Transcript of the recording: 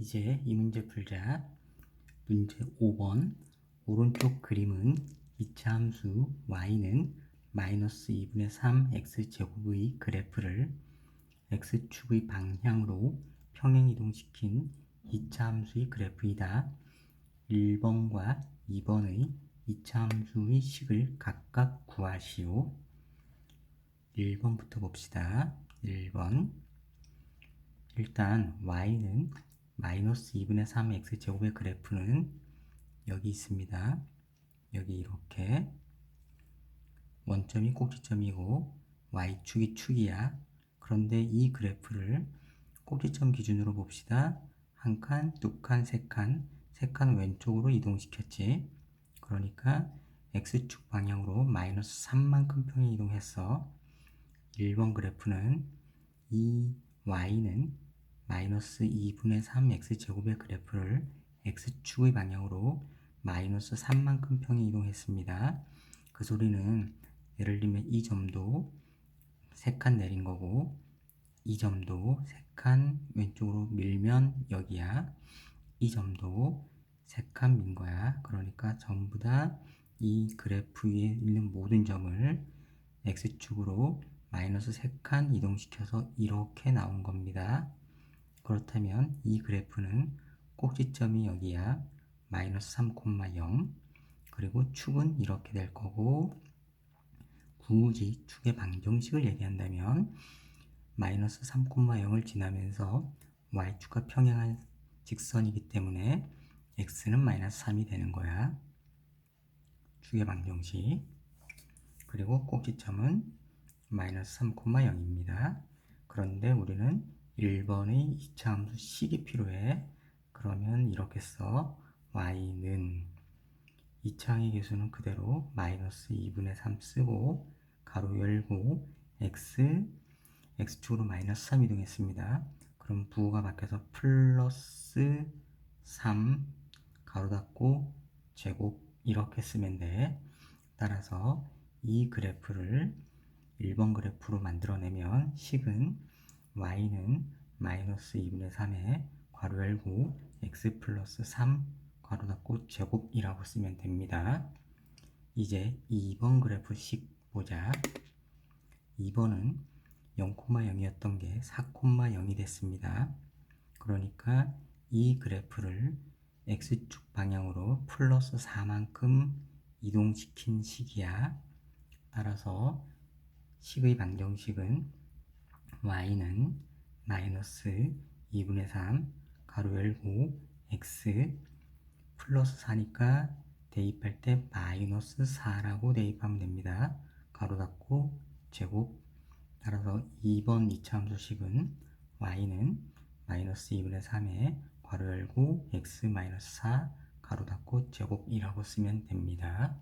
이제 이 문제 풀자. 문제 5번. 오른쪽 그림은 이차 함수 y는 마이너스 2분의 3 x제곱의 그래프를 x축의 방향으로 평행 이동시킨 이차 함수의 그래프이다. 1번과 2번의 이차 함수의 식을 각각 구하시오. 1번부터 봅시다. 1번. 일단 y는 마이너스 2분의 3 x제곱의 그래프는 여기 있습니다. 여기 이렇게 원점이 꼭지점이고 y축이 축이야. 그런데 이 그래프를 꼭지점 기준으로 봅시다. 한 칸, 두 칸, 세 칸, 세 칸 왼쪽으로 이동시켰지. 그러니까 x축 방향으로 마이너스 3만큼 평이 이동했어. 1번 그래프는 이 y는 마이너스 2분의 3 x제곱의 그래프를 x축의 방향으로 마이너스 3만큼 평이 이동했습니다. 그 소리는 예를 들면 이 점도 3칸 내린 거고 이 점도 3칸 왼쪽으로 밀면 여기야. 이 점도 3칸 민 거야. 그러니까 전부 다 이 그래프 위에 있는 모든 점을 x축으로 마이너스 3칸 이동시켜서 이렇게 나온 겁니다. 그렇다면 이 그래프는 꼭지점이 여기야. 마이너스 3,0 그리고 축은 이렇게 될 거고 굳이 축의 방정식을 얘기한다면 마이너스 3,0을 지나면서 y축과 평행한 직선이기 때문에 x는 마이너스 3이 되는 거야. 축의 방정식. 그리고 꼭지점은 마이너스 3,0입니다. 그런데 우리는 1번의 2차 함수 식이 필요해. 그러면 이렇게 써. y는 2차항의 개수는 그대로 마이너스 2분의 3 쓰고 가로 열고 x x축으로 마이너스 3 이동했습니다. 그럼 부호가 바뀌어서 플러스 3 가로 닫고 제곱 이렇게 쓰면 돼. 따라서 이 그래프를 1번 그래프로 만들어내면 식은 y는 마이너스 2분의 3에 괄호 열고 x 플러스 3 괄호 닫고 제곱이라고 쓰면 됩니다. 이제 2번 그래프 식 보자. 2번은 0,0이었던 게 4,0이 됐습니다. 그러니까 이 그래프를 x축 방향으로 플러스 4만큼 이동시킨 식이야. 따라서 식의 방정식은 y는 마이너스 2분의 3 가로 열고 x 플러스 4니까 대입할 때 마이너스 4라고 대입하면 됩니다. 가로 닫고 제곱 따라서 2번 2차 함수식은 y는 마이너스 2분의 3에 괄호 열고 x 마이너스 4 가로 닫고 제곱이라고 쓰면 됩니다.